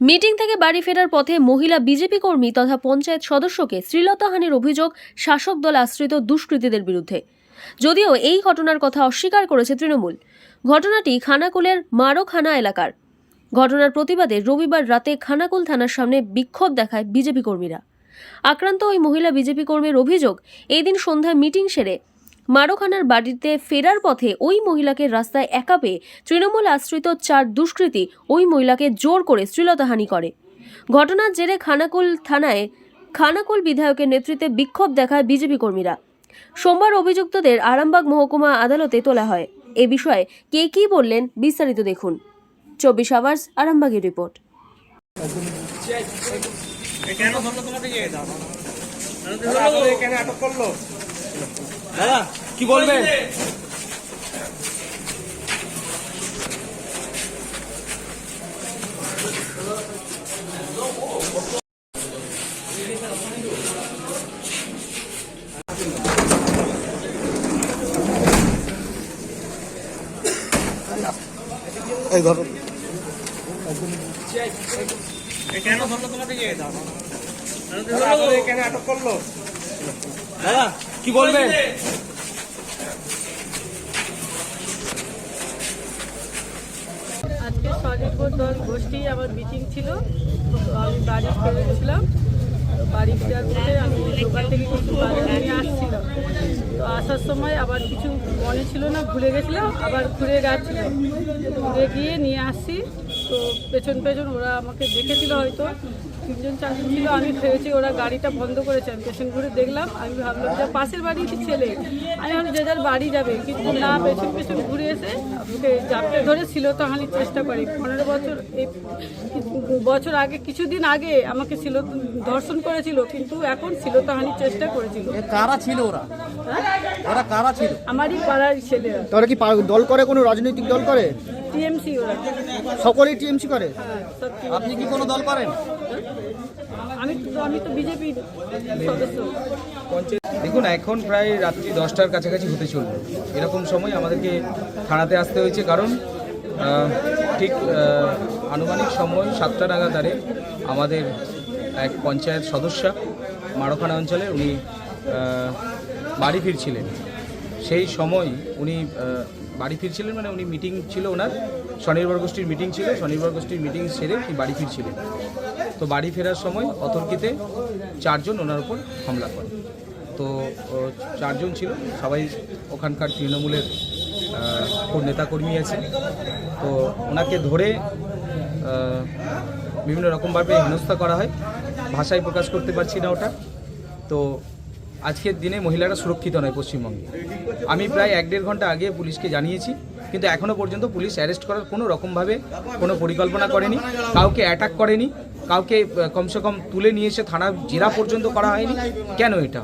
Meeting থেকে বাড়ি ফেরার পথে মহিলা বিজেপি কর্মী তথা পঞ্চায়েত সদস্যকে শ্রীলতাহানির অভিযোগ শাসক দল আশ্রিত দুষ্কৃতীদের বিরুদ্ধে। যদিও এই ঘটনার কথা অস্বীকার করেছে তৃণমূল। ঘটনাটি খানাকুলের মারোখানা এলাকার। ঘটনার প্রতিবাদে রবিবার রাতে খানাকুল থানার সামনে বিক্ষোভ দেখায় বিজেপি কর্মীরা। আক্রান্ত ওই মহিলা বিজেপি কর্মীর অভিযোগ এই দিন সন্ধ্যায় মিটিং সেরে মারোখানার বাড়িতে ফেরার পথে ওই মহিলাকে রাস্তায় একা পেয়ে তৃণমূল আশ্রিত চার দুষ্কৃতী ওই মহিলাকে জোর করে শ্লীলতাহানি করে। ঘটনার জেরে খানাকুল থানায় খানাকুল বিধায়কের নেতৃত্বে বিক্ষোভ দেখায় বিজেপি কর্মীরা। সোমবার অভিযুক্তদের আরামবাগ মহকুমা আদালতে তোলা হয়। এ বিষয়ে কে কী বললেন বিস্তারিত দেখুন। চব্বিশ আওয়ার্স আরামবাগের রিপোর্ট। কেন ধরলো তোমাকে আটক করল। দাদা কি বলবেন? এই ধরো। কেন ধরলো তোমাকে দাদা কেন আটক করল। দাদা কি বলবেন আজকে স্বনির্ভর দল গোষ্ঠী আমার মিটিং ছিল। আমি বাড়ি ফিরেছিলাম তো বাড়ি ফেরার পথে আমি দোকান থেকে কিছু বাজার নিয়ে আসছিলাম। তো আসার সময় আবার কিছু মনে ছিল না, ভুলে গেছিলাম, আবার ঘুরে গেছিলাম ঘুরে গিয়ে নিয়ে আসছি। তো পেছন পেছন ওরা আমাকে দেখেছিল হয়তো। তিনজন চারজন ছিল আমি ভেবেছি ওরা গাড়িটা বন্ধ করেছে। আমি পেছন ঘুরে দেখলাম আমি ভাবলাম যে পাশের বাড়ি কি ছেলে। আমি ভাবলাম যে যার বাড়ি যাবে কিন্তু না পেছন পেছন ঘুরে এসে আমাকে জাপটে ধরে ছিল তাহানির চেষ্টা করি। পনেরো বছর এই বছর আগে কিছুদিন আগে আমাকে ছিল ধর্ষণ করেছিল কিন্তু এখন ছিল তাহানির চেষ্টা করেছিল। কারা ছিল ওরা? হ্যাঁ? ওরা কারা ছিল? আমারই পাড়ার ছেলেরা তারা কি পা- দল করে কোনো রাজনৈতিক দল করে? টিএমসি ওরা। সকলেই টিএমসি করে? হ্যাঁ আপনি কি কোনো দল করেন? আমি তো আমি তো বিজেপি সদস্য। দেখুন এখন প্রায় রাত্রি দশটার কাছাকাছি হতে চলবে। এরকম সময় আমাদেরকে থানাতে আসতে হয়েছে কারণ ঠিক আনুমানিক সময় সাতটা নাগাদারে আমাদের এক পঞ্চায়েত সদস্যা মারোখানা অঞ্চলে উনি বাড়ি ফিরছিলেন। সেই সময় উনি বাড়ি ফিরছিলেন মানে উনি মিটিং ছিল ওনার। স্বনির্ভর গোষ্ঠীর মিটিং ছিল, স্বনির্ভর গোষ্ঠীর মিটিং সেরে উনি বাড়ি ফিরছিলেন। তো বাড়ি ফেরার সময় অতর্কিতে চারজন ওনার উপর হামলা করে। তো চারজন ছিল, সবাই ওখানকার তৃণমূলের নেতাকর্মী আছে। তো ওনাকে ধরে বিভিন্ন রকমভাবে হেনস্থা করা হয়। ভাষায় প্রকাশ করতে পারছি না ওটা। তো আজকের দিনে মহিলারা সুরক্ষিত নয় পশ্চিমবঙ্গে। আমি প্রায় এক দেড় ঘণ্টা আগে পুলিশকে জানিয়েছি কিন্তু এখনও পর্যন্ত পুলিশ অ্যারেস্ট করার কোনো রকমভাবে কোনো পরিকল্পনা করেনি কাউকে অ্যাটাক করেনি কাউকে কমসে কম তুলে নিয়ে এসে থানা জেরা পর্যন্ত করা হয়নি। কেন এটা?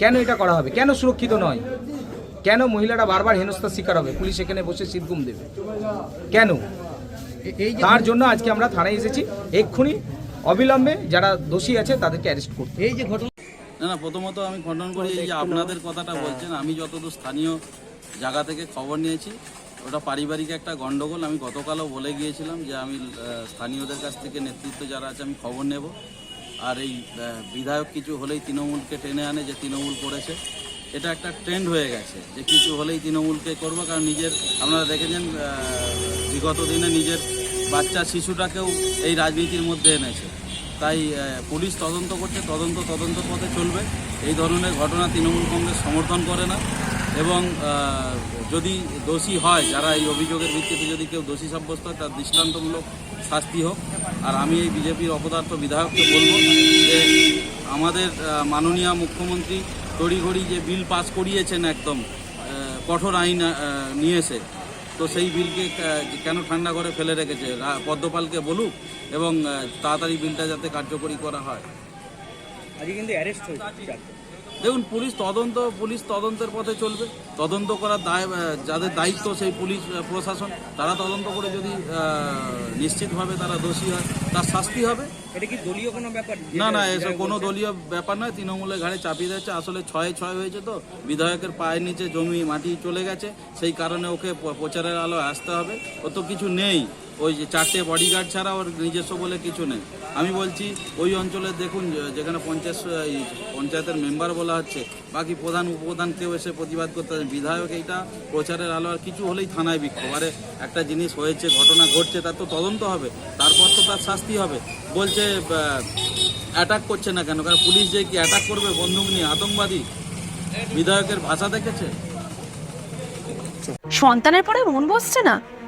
কেন এটা করা হবে? কেন সুরক্ষিত নয়? কেন মহিলারা বারবার হেনস্থার শিকার হবে? পুলিশ এখানে বসে সিটগুম দেবে। কেন? তার জন্য আজকে আমরা থানায় এসেছি। এক্ষুনি অবিলম্বে যারা দোষী আছে তাদেরকে অ্যারেস্ট করতে এই যে ঘটনা না না প্রথমত আমি খণ্ডন করি এই যে আপনাদের কথাটা বলছেন আমি যতদূর স্থানীয় জায়গা থেকে খবর নিয়েছি ওটা পারিবারিক একটা গন্ডগোল আমি গতকালও বলে গিয়েছিলাম যে আমি স্থানীয়দের কাছ থেকে নেতৃত্ব যারা আছে আমি খবর নেব। আর এই বিধায়ক কিছু হলেই তৃণমূলকে টেনে আনে যে তৃণমূল করেছে। এটা একটা ট্রেন্ড হয়ে গেছে যে কিছু হলেই তৃণমূলকে করব কারণ নিজের আপনারা দেখেছেন বিগত দিনে নিজের বাচ্চা শিশুটাকেও এই রাজনীতির মধ্যে এনেছে। তাই পুলিশ তদন্ত করছে তদন্ত তদন্ত পথে চলবে। এই ধরনের ঘটনা তৃণমূল কংগ্রেস সমর্থন করে না। এবং যদি দোষী হয় যারা এই অভিযোগের ভিত্তিতে যদি কেউ দোষী সাব্যস্ত হয় তার দৃষ্টান্তমূলক শাস্তি হোক। আর আমি এই বিজেপির অপদার্থ বিধায়ককে বলব যে আমাদের মাননীয় মুখ্যমন্ত্রী তড়িঘড়ি যে বিল পাস করিয়েছেন একদম কঠোর আইন আহ, নিয়ে এসে তো সেই বিলকে কেন ঠান্ডা করে ফেলে রেখেছে? পদ্মপালকে বলুক এবং তাড়াতাড়ি বিলটা যাতে কার্যকরী করা হয়। আজকে কিন্তু অ্যারেস্ট হয়েছে দেখুন পুলিশ তদন্ত পুলিশ তদন্তের পথে চলবে। তদন্ত করার দায় যাদের দায়িত্ব সেই পুলিশ প্রশাসন তারা তদন্ত করে যদি নিশ্চিতভাবে তারা দোষী হয় তার শাস্তি হবে। এটা কি দলীয় কোনো ব্যাপার? না না এসব কোনো দলীয় ব্যাপার নয় তৃণমূলের ঘাড়ে চাপিয়ে দিচ্ছে আসলে ছয় ছয় হয়েছে তো বিধায়কের পায়ের নিচে জমি মাটি চলে গেছে সেই কারণে ওকে প্রচারের আলো আসতে হবে ও তো কিছু নেই। ওই যে চারটে বডিগার্ড ছাড়া ওর নিজস্ব বলে কিছু নেই। আমি বলছি, ওই অঞ্চলে দেখুন যেখানে পঞ্চায়েত পঞ্চায়েতের মেম্বার বলা হচ্ছে, বাকি প্রধান, উপপ্রধান কেউ এসে প্রতিবাদ করতে বিধায়ক এইটা প্রচারের আলো, আর কিছু হলেই থানায় বিক্ষোভ। আরে, একটা জিনিস হয়েছে, ঘটনা ঘটছে, তার তো তদন্ত হবে, তারপর তো তার শাস্তি হবে। বলছে অ্যাটাক করছে না কেন? কারণ পুলিশ যে কি অ্যাটাক করবে, বন্দুক নিয়ে? আতঙ্কবাদী? বিধায়কের ভাষা দেখেছে? সন্তানের পরে মন বসছে না?